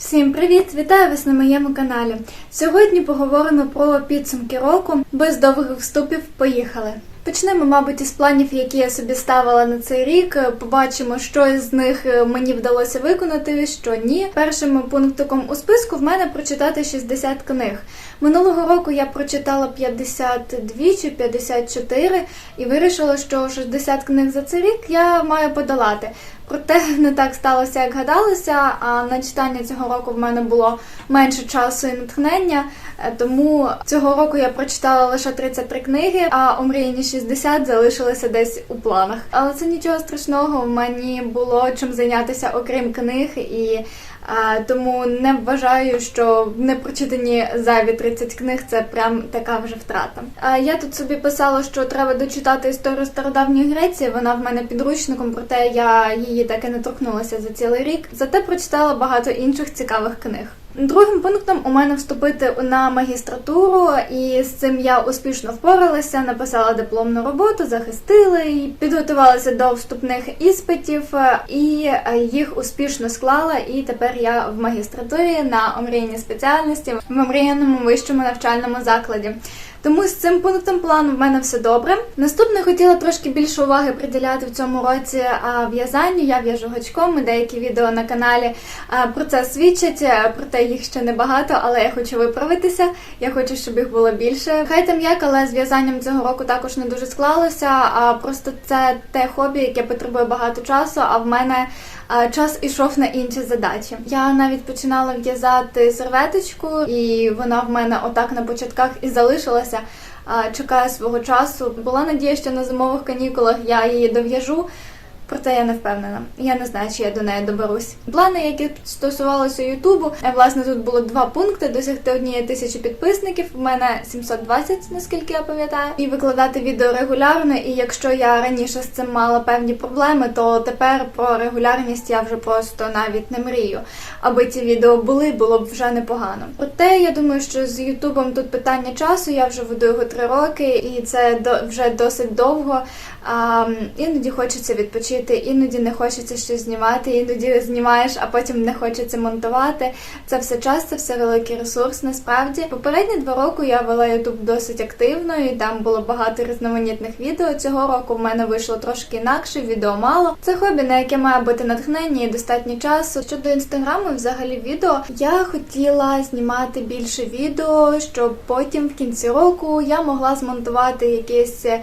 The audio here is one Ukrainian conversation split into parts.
Всім привіт! Вітаю вас на моєму каналі. Сьогодні поговоримо про підсумки року. Без довгих вступів поїхали. Почнемо, мабуть, із планів, які я собі ставила на цей рік. Побачимо, що із них е, мені вдалося виконати, що ні. Першим пунктиком у списку в мене прочитати 60 книг. Минулого року я прочитала 52 чи 54 і вирішила, що 60 книг за цей рік я маю подолати. Проте не так сталося, як гадалося. А на читання цього року в мене було менше часу і натхнення. е, Тому цього року я прочитала лише 33 книги, а омріяні 60 залишилися десь у планах. Але це нічого страшного. Мені було чим зайнятися окрім книг і. Тому не вважаю, що не прочитані зайві 30 книг це прям така вже втрата. А я тут собі писала, що треба дочитати історію стародавньої Греції. Вона в мене підручником, проте я її так і не торкнулася за цілий рік. Зате прочитала багато інших цікавих книг. Другим пунктом у мене вступити на магістратуру, і з цим я успішно впоралася, написала дипломну роботу, захистила її, підготувалася до вступних іспитів е, і е, їх успішно склала. І тепер я в магістратурі на омріяній спеціальності в омріяному вищому навчальному закладі. Тому з цим пунктом плану в мене все добре. Наступне хотіла трошки більше уваги приділяти в цьому році в'язанню. Я в'яжу гачком, і деякі відео на каналі про це свідчать, проте їх ще небагато, але я хочу виправитися. Я хочу, щоб їх було більше. Хай там як, але з в'язанням цього року також не дуже склалося. А просто це те хобі, яке потребує багато часу. А в мене час ішов на інші задачі. Я навіть починала в'язати серветочку, і вона в мене отак на початках і залишилася. Чекає свого часу. Була надія, що на зимових канікулах я її дов'яжу. Проте я не впевнена. Я не знаю, чи я до неї доберусь. Плани, які стосувалися Ютубу, е, власне, тут було два пункти: досягти однієї тисячі підписників. У мене 720, наскільки я пам'ятаю, і викладати відео регулярно. І якщо я раніше з цим мала певні проблеми, то тепер про регулярність я вже просто навіть не мрію. Аби ці відео були, було б вже непогано. Проте я думаю, що з Ютубом тут питання часу. Я вже веду його три роки, і це до вже досить довго. А, іноді хочеться відпочити, іноді не хочеться щось знімати, іноді знімаєш, а потім не хочеться монтувати. Це все час, це все великий ресурс. Насправді, попередні два роки я вела Ютуб досить активно, і там було багато різноманітних відео. Цього року в мене вийшло трошки інакше, відео мало. Це хобі, на яке має бути натхнення і достатньо часу. Щодо інстаграму, взагалі відео, я хотіла знімати більше відео, щоб потім в кінці року я могла змонтувати якесь е,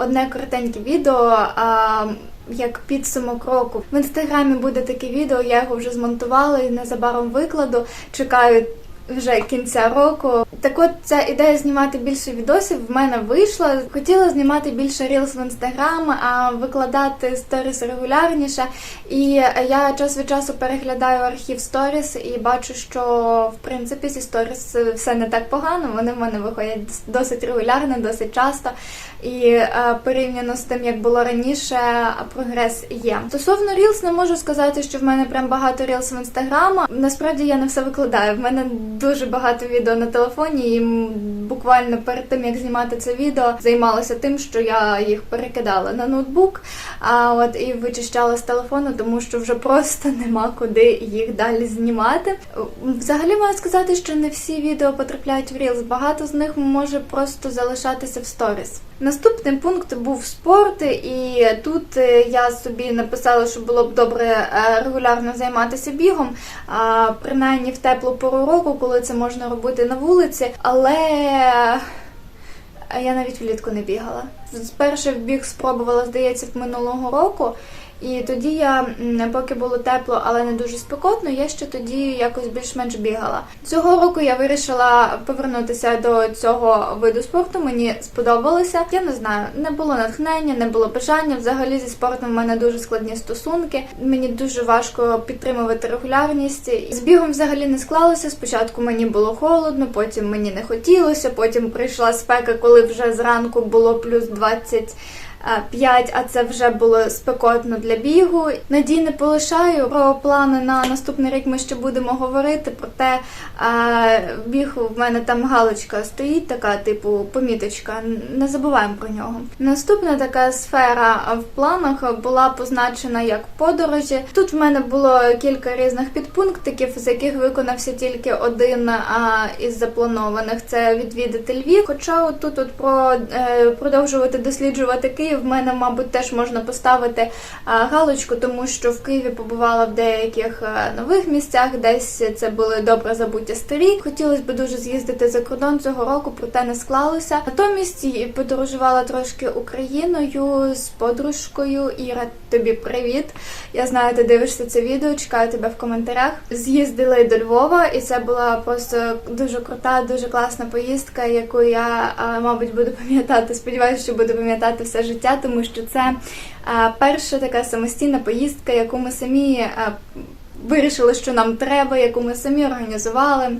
одне коротеньке відео. е, як підсумок року в інстаграмі буде таке відео. Я його вже змонтувала і незабаром викладу. Чекаю вже кінця року. Так от ця ідея знімати більше відосів в мене вийшла. Хотіла знімати більше рілс в інстаграм, а викладати сторіс регулярніше. І я час від часу переглядаю архів сторіс і бачу, що в принципі зі сторіс все не так погано. Вони в мене виходять досить регулярно, досить часто. І е, порівняно з тим, як було раніше, прогрес є. Стосовно Reels, не можу сказати, що в мене прям багато Reels в інстаграм. Насправді я не все викладаю. В мене дуже багато відео на телефоні, і буквально перед тим як знімати це відео, займалася тим, що я їх перекидала на ноутбук, а от і вичищала з телефону, тому що вже просто нема куди їх далі знімати. Взагалі можу сказати, що не всі відео потрапляють в Reels. Багато з них може просто залишатися в сторіс. Наступний пункт був спорт, і тут е, я собі написала, що було б добре е, регулярно займатися бігом, принаймні в теплу пору року, коли це можна робити на вулиці. Але я навіть влітку не бігала. Спершу біг спробувала, здається, в минулого року. І тоді я, поки було тепло, але не дуже спекотно, я ще тоді якось більш-менш бігала. Цього року я вирішила повернутися до цього виду спорту. Мені сподобалося. Я не знаю, не було натхнення, не було бажання. Взагалі зі спортом в мене дуже складні стосунки. Мені дуже важко підтримувати регулярність. З бігом взагалі не склалося. Спочатку мені було холодно, потім мені не хотілося. Потім прийшла спека, коли вже зранку було плюс 20 5, а це вже було спекотно для бігу. Надій не полишаю про плани на наступний рік. Ми ще будемо говорити. Проте біг в мене там галочка стоїть, така типу поміточка. Не забуваємо про нього. Наступна така сфера в планах була позначена як подорожі. Тут в мене було кілька різних підпунктиків, з яких виконався тільки один із запланованих це відвідати Львів. Хоча тут от про е, продовжувати досліджувати Київ, в мене, мабуть, теж можна поставити галочку, тому що в Києві побувала в деяких нових місцях, десь це були добре забуті старі. Хотілося б дуже з'їздити за кордон цього року, проте не склалося. Натомість подорожувала трошки Україною з подружкою. Іра, тобі привіт! Я знаю, ти дивишся це відео, чекаю тебе в коментарях. З'їздили до Львова, і це була просто дуже крута, дуже класна поїздка, яку я, мабуть, буду пам'ятати. Сподіваюся, що буду пам'ятати все життя, тому що це перша така самостійна поїздка, яку ми самі вирішили, що нам треба, яку ми самі організували.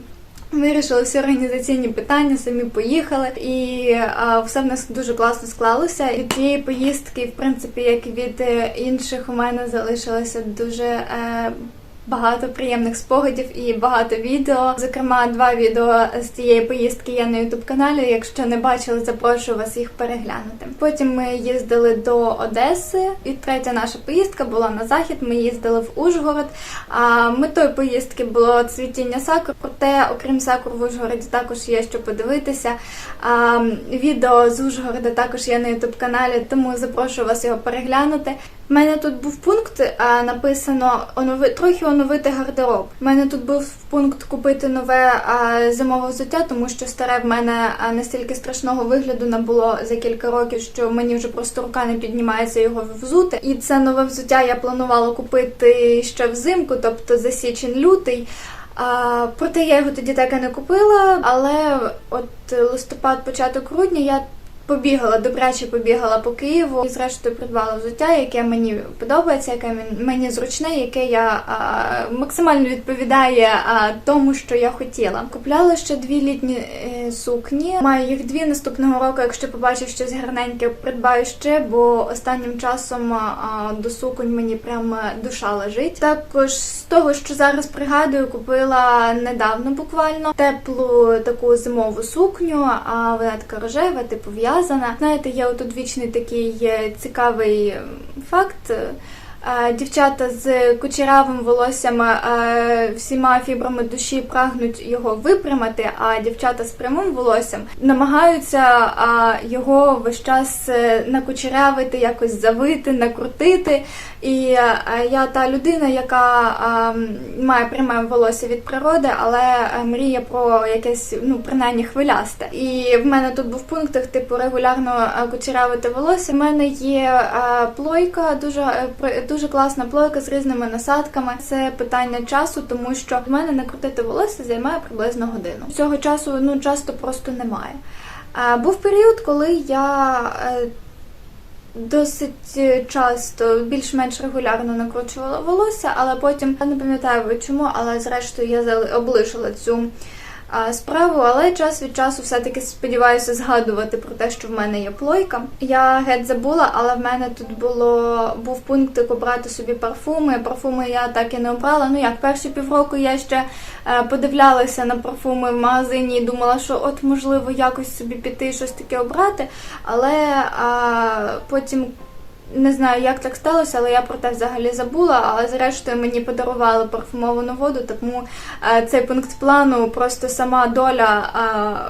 Вирішили всі організаційні питання, самі поїхали, і а, все в нас дуже класно склалося. Від тієї поїздки, в принципі, як і від е, інших, у мене залишилося дуже. Е, Багато приємних спогадів і багато відео. Зокрема, два відео з цієї поїздки є на ютуб каналі. Якщо не бачили, запрошую вас їх переглянути. Потім ми їздили до Одеси, і третя наша поїздка була на захід. Ми їздили в Ужгород. А метою поїздки було цвітіння сакур. Проте, окрім сакур, в Ужгороді також є що подивитися. А, відео з Ужгорода також є на ютуб каналі, тому запрошую вас його переглянути. У мене тут був пункт, а, написано онови трохи оновити гардероб. У мене тут був пункт купити нове а, зимове взуття, тому що старе в мене а, настільки страшного вигляду набуло за кілька років, що мені вже просто рука не піднімається його взути. І це нове взуття я планувала купити ще взимку, тобто за січень-лютий. А, проте я його тоді так і не купила. Але от листопад, початок грудня я побігала, добряче побігала по Києву і зрештою придбала взуття, яке мені подобається, яке мені зручне, яке я а, максимально відповідає а, тому, що я хотіла. Купляла ще дві літні е, сукні. Маю їх дві наступного року. Якщо побачу щось гарненьке, придбаю ще, бо останнім часом а, до суконь мені прям душа лежить. Також з того, що зараз пригадую, купила недавно буквально теплу таку зимову сукню, а вона така рожева, типу в'язана. Знаєте, є отут вічний такий е, цікавий факт. Е, Дівчата з кучеравим волоссям е, всіма фібрами душі прагнуть його випрямати, а дівчата з прямим волоссям намагаються його весь час накучерявити, якось завити, накрутити. І е, я та людина, яка а, має пряме волосся від природи, але е, мріє про якесь, ну, принаймні хвилясте. І в мене тут був пункт, типу, регулярно е, кучерявити волосся. У мене є е, плойка, дуже, е, дуже класна плойка з різними насадками. Це питання часу, тому що в мене накрутити волосся займає приблизно годину. Цього часу ну часто просто немає. Був період, коли я. Е, Досить часто, більш-менш регулярно накручувала волосся, але потім я не пам'ятаю чому, але зрештою я облишила цю справу. Але час від часу все-таки сподіваюся згадувати про те, що в мене є плойка. Я геть забула, але в мене тут було був пункт обрати собі парфуми. Парфуми я так і не обрала. Ну як перші півроку я ще е, подивлялася на парфуми в магазині і думала, що от можливо якось собі піти щось таке обрати. Але а, потім не знаю, як так сталося, але я про те взагалі забула. Але зрештою мені подарували парфумовану воду, тому е, цей пункт плану просто сама доля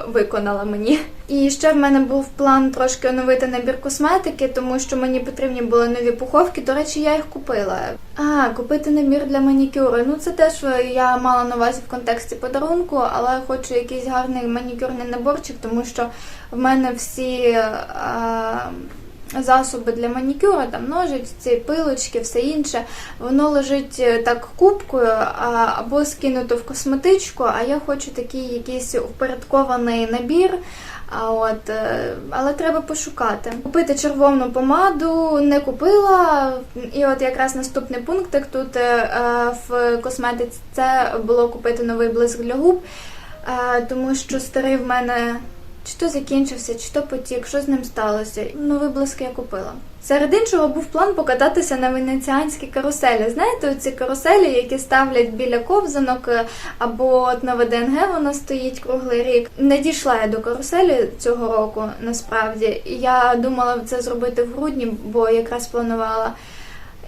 е, виконала мені. І ще в мене був план трошки оновити набір косметики, тому що мені потрібні були нові пуховки. До речі, я їх купила. А, купити набір для манікюру. Ну це теж я мала на увазі в контексті подарунку, але хочу якийсь гарний манікюрний наборчик, тому що в мене всі. Е, засоби для манікюру, там ножиці, пилочки, все інше, воно лежить е, так кубкою або скинуто в косметичку, а я хочу такий якийсь упорядкований набір. А от, е, але треба пошукати. Купити червону помаду не купила. І от якраз наступний пункт тут е, в косметиці це було купити новий блиск для губ, тому що старий в мене Чи то закінчився, чи то потік, що з ним сталося. Новий блиск я купила. Серед іншого був план покататися на венеціанській каруселі. Знаєте, оці каруселі, які ставлять біля ковзанок, е, або от на ВДНГ вона стоїть круглий рік. Не дійшла я до каруселі цього року, насправді. Я думала це зробити в грудні, бо якраз планувала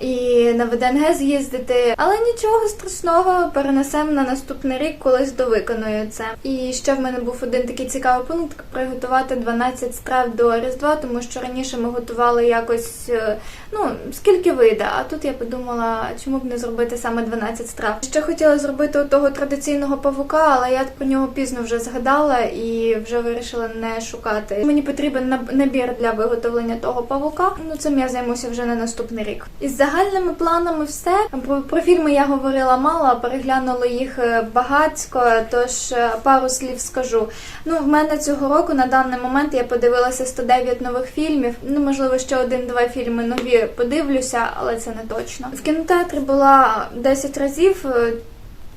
і на ВДНГ з'їздити. Але нічого страшного, перенесемо на наступний рік, колись довиконую це. І ще в мене був один такий цікавий пункт приготувати 12 страв до Різдва, тому що раніше ми готували якось е, ну скільки вийде. А тут я подумала, чому б не зробити саме 12 страв. Ще хотіла зробити того традиційного павука, але я про нього пізно вже згадала і вже вирішила не шукати. Мені потрібен наб- набір для виготовлення того павука. Ну цим я займуся вже на наступний рік. Із загальними планами все. Про, про фільми я говорила мало, а переглянула їх е, багатько, тож е, пару слів скажу. Ну, в мене цього року на даний момент я подивилася 109 нових фільмів. Ну, можливо, ще один-два фільми нові подивлюся, але це не точно. В кінотеатрі була 10 разів.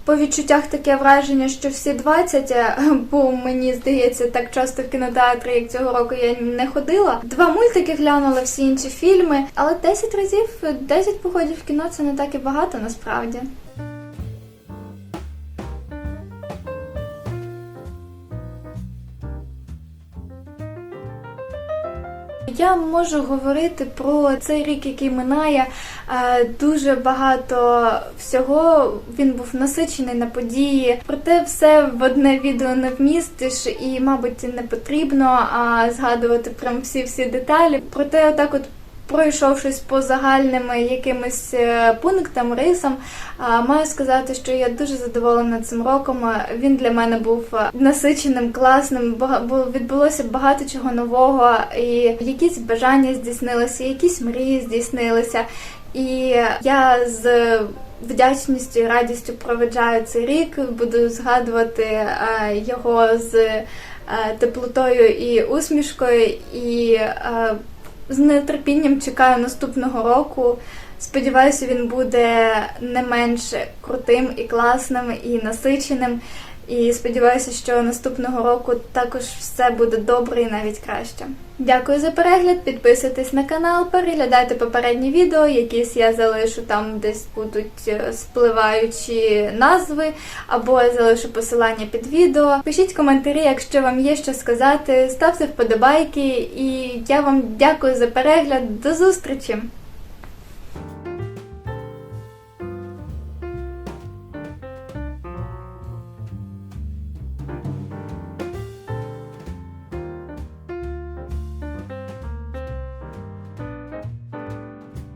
По відчуттях таке враження, що всі 20, е, бо мені здається, так часто в кінотеатрі, як цього року я не ходила. Два мультики глянула, всі інші фільми, але 10 разів, 10 походів в кіно це не так і багато насправді. Я можу говорити про цей рік, який минає. Е, Дуже багато всього він був насичений на події. Проте все в одне відео не вмістиш, і, мабуть, не потрібно згадувати прям всі-всі деталі. Проте, отак, от пройшовшись по загальним якимось е, пунктам, рисам, маю сказати, що я дуже задоволена цим роком. Він для мене був насиченим, класним, відбулося багато чого нового, і якісь бажання здійснилися, якісь мрії здійснилися. І я з вдячністю і радістю проведжаю цей рік. Буду згадувати е, його з е, теплотою і усмішкою, і е, з нетерпінням чекаю наступного року. Сподіваюся, він буде не менш крутим і класним і насиченим. І сподіваюся, що наступного року також все буде добре і навіть краще. Дякую за перегляд, підписуйтесь на канал, переглядайте попередні відео, якісь я залишу там, десь будуть е, спливаючі назви, або я залишу посилання під відео. Пишіть коментарі, якщо вам є що сказати, ставте вподобайки, і я вам дякую за перегляд. До зустрічі!